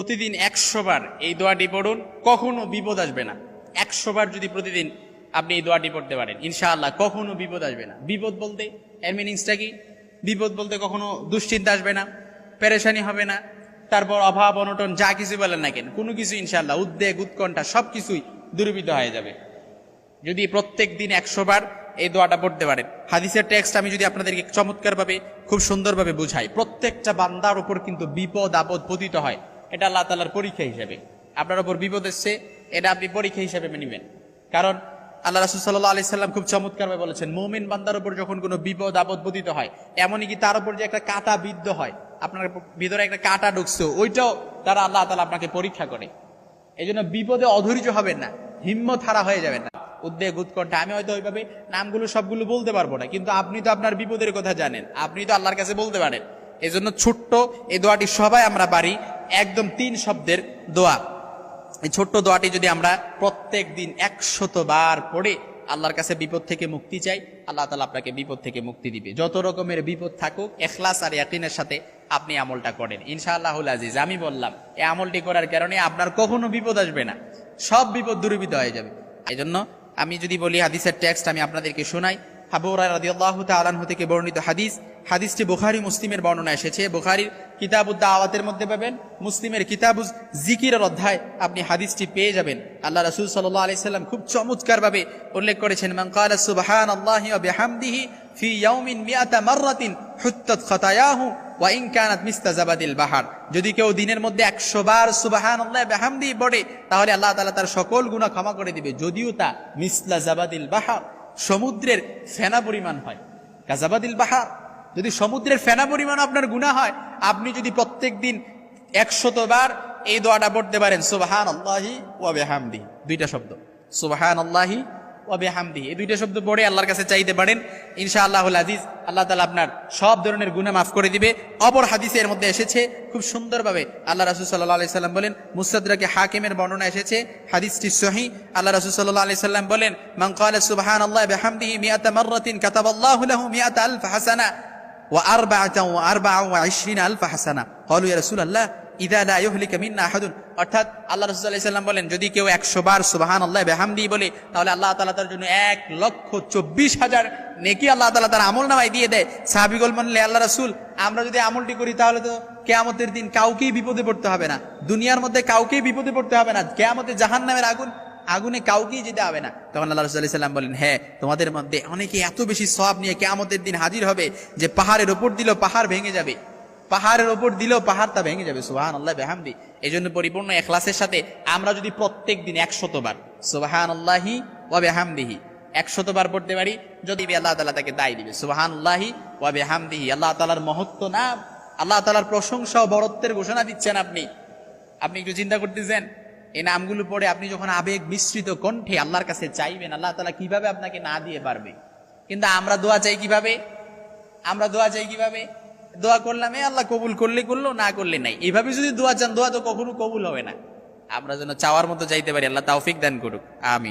প্রতিদিন একশো বার এই দোয়াটি পড়ুন, কখনো বিপদ আসবে না। একশো বার যদি প্রতিদিন আপনি এই দোয়াটি পড়তে পারেন, ইনশাআল্লাহ কখনো বিপদ আসবে না। বিপদ বলতে, এর মিনিংসটা কি? বিপদ বলতে কখনো দুশ্চিন্তা আসবে না, পেরেশানি হবে না, তারপর অভাব, অনটন, যা কিছু বলেন না কেন, কোনো কিছু ইনশাআল্লাহ, উদ্বেগ, উৎকণ্ঠা সব কিছুই দূরীভূত হয়ে যাবে। যদি প্রত্যেক দিন একশো বার এই দোয়াটা পড়তে পারেন, হাদিসের টেক্সট আমি যদি আপনাদেরকে চমৎকারভাবে, খুব সুন্দরভাবে বুঝাই, প্রত্যেকটা বান্দার উপর কিন্তু বিপদ, আপদ পতিত হয়। এটা আল্লাহ তালার পরীক্ষা হিসেবে। আপনার ওপর বিপদ এসছে, এটা আপনি পরীক্ষা হিসেবে নেবেন। কারণ আল্লাহ রাসুল সাল্লাহ আলি সাল্লাম খুব চমৎকারভাবে বলেছেন, মৌমিন বান্দার উপর যখন কোনো বিপদ আপদ পতিত হয়, এমনই কি তার উপর যে একটা কাটা বিদ্ধ হয়, আপনার ভিতরে একটা কাটা ঢুকছে, ওইটাও তারা আল্লাহ তালা আপনাকে পরীক্ষা করে। এই জন্য বিপদে অধৈর্য হবেন না, হিম্মত হারা হয়ে যাবেন না। উদ্বেগ, উৎকণ্ঠা, আমি হয়তো ওইভাবে নামগুলো সবগুলো বলতে পারব না, কিন্তু আপনি তো আপনার বিপদের কথা জানেন, আপনি তো আল্লাহর কাছে বলতে পারেন। এই জন্য ছোট্ট এই দোয়াটি সবাই আমরা পারি একদম তিন শব্দের দোয়া। এই ছোট্ট দোয়াটি যদি আমরা প্রত্যেক দিন একশত বার পড়ে আল্লাহর কাছে বিপদ থেকে মুক্তি চাই, আল্লাহ তালা আপনাকে বিপদ থেকে মুক্তি দিবে। যত রকমের বিপদ থাকুক, এখলাস আর ইয়াকিনের সাথে আপনি আমলটা করেন। ইনশাআল্লাহুল আজিজ, আমি বললাম, এই আমলটি করার কারণে আপনার কখনো বিপদ আসবে না। সব বিপদ দূরীভূত হয়ে যাবে। এই জন্য আমি যদি বলি, হাদিসের টেক্সট আমি আপনাদেরকে শোনাই রাদিয়াল্লাহু তাআলাহু থেকে বর্ণিত হাদিস। হাদিসটি বুখারী মুসলিমের বর্ণনা এসেছে। বুখারীর কিতাবুদ দাওয়াতের মধ্যে পাবেন, মুসলিমের কিতাবুজ জিকিরের অধ্যায় আপনি হাদিসটি পেয়ে যাবেন। আল্লাহ রাসূল সাল্লাল্লাহু আলাইহি সাল্লাম খুব চমৎকারভাবে উল্লেখ করেছেন ওয়া বিহামদিহি ফি বাহার। যদি কেউ দিনের মধ্যে 100 বার সুবহানাল্লাহ বিহামদিহি পড়ে, তাহলে আল্লাহ তাআলা তার সকল গুনাহ ক্ষমা করে দিবে। যদিও তা মিসলা জাবাদিল বাহার। সমুদ্রের ফেনা পরিমাণ হয়। কাজাবাদিল বাহার, যদি সমুদ্রের ফেনা পরিমাণ আপনার গুণা হয়, আপনি যদি প্রত্যেক দিন একশত বার এই দোয়াটা পড়তে পারেন সুবাহান আল্লাহি ওয়াবেহামদি দুইটা শব্দ সুবাহান আল্লাহি ওয়াবেহামদি। এই দুইটা শব্দ পড়ে আল্লাহর কাছে চাইতে পারেন ইনশা আল্লাহুল আজিজ, আল্লাহ তালা আপনার সব ধরনের গুণা মাফ করে দিবে। অপর হাদিসে এর মধ্যে এসেছে, খুব সুন্দরভাবে আল্লাহ রাসুল সাল্লাহ আলি সাল্লাম বলেন, মুসাদ্রাকে হাকিমের বর্ণনা এসেছে, হাদিসটি সহি। আল্লাহ রাসুল সাল্লাহ আলি সাল্লাম বলেন মঙ্কাল সুবাহান আল্লাহ বিহামদিহি মিয়াতা মর্রতিন কাতাব আল্লাহ মিয়াত আলফ হাসানা। আল্লাহ বলেন, যদি কেউ বলে, তাহলে আল্লাহ তাআলা তার জন্য লক্ষ 24 হাজার নেকি আল্লাহ তাআলা তার দিয়ে দেয়। আল্লাহ আমরা যদি আমলটি করি, তাহলে তো কেয়ামতের দিন কাউকেই বিপদে পড়তে হবে না। দুনিয়ার মধ্যে কাউকেই বিপদে পড়তে হবে না। কেয়ামতে জাহান্নামের আগুন আগুনে কাউকেই যেতে হবে না। তখন আল্লাহ রসুল্লাহ সাল্লাম বলেন হ্যাঁ তোমাদের মধ্যে অনেকে এত বেশি সব নিয়ে কেয়ামতের দিন হাজির হবে যে পাহাড়ের ওপর দিল পাহাড় ভেঙে যাবে। পাহাড়ের ওপর দিলেও পাহাড় তা ভেঙে যাবে। সুবাহান আল্লাহ বেহামদি। এই জন্য পরিপূর্ণ এখলাসের সাথে আমরা যদি প্রত্যেক দিন একশতবার সুবাহান আল্লাহি ও বেহামদিহি একশতবার পড়তে পারি, যদি আল্লাহ তালা তাকে দায় দিবে। সুবাহান আল্লাহি ও বেহামদিহি। আল্লাহ তালার মহত্ব না। আল্লাহ তালার প্রশংসা ও বরত্বের ঘোষণা দিচ্ছেন আপনি। আপনি একটু চিন্তা করতেছেন এই নামগুলো পড়ে আপনি যখন আবেগ মিশ্রিত কণ্ঠে আল্লাহর কাছে চাইবেন, আল্লাহ তালা কীভাবে আপনাকে না দিয়ে পারবে? কিন্তু আমরা দোয়া চাই কীভাবে? আমরা দোয়া চাই কীভাবে? দোয়া করলাম, এ আল্লাহ, কবুল করলে করল, না করলে নাই। এভাবে যদি দোয়া চান, দোয়া তো কখনো কবুল হবে না। আমরা যেন চাওয়ার মতো চাইতে পারি, আল্লাহ তাওফিক দান করুক। আমি